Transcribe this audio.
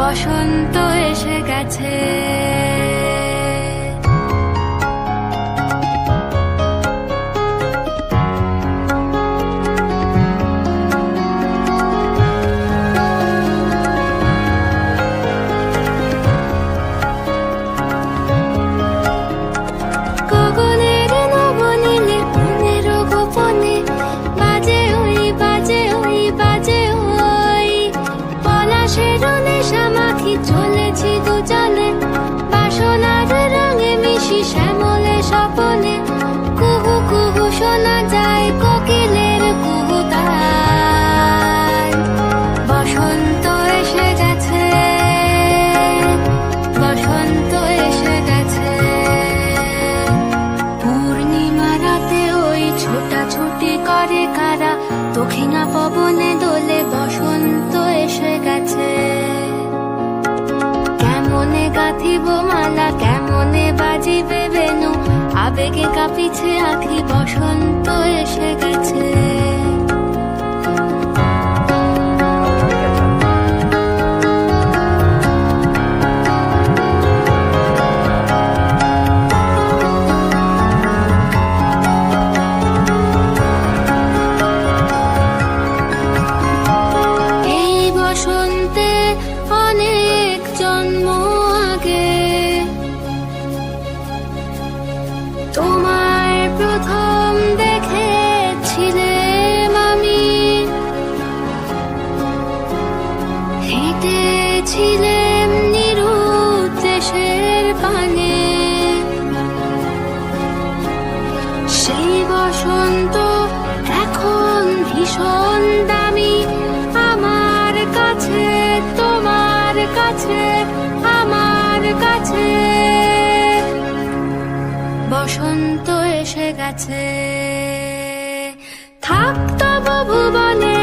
বসন্ত এসে গেছে। বাজে বাজে পলাশের নেশা গাঁথিব মালা কেমনে বাজিবে বেনু? আবেগে কাঁপিছে আখি বসন্ত এসে গেছে। সেই বসন্ত এখন ভীষণ দামি। আমার কাছে, তোমার কাছে, আমার কাছে। বসন্ত এসে গেছে। থাক তব ভুবনে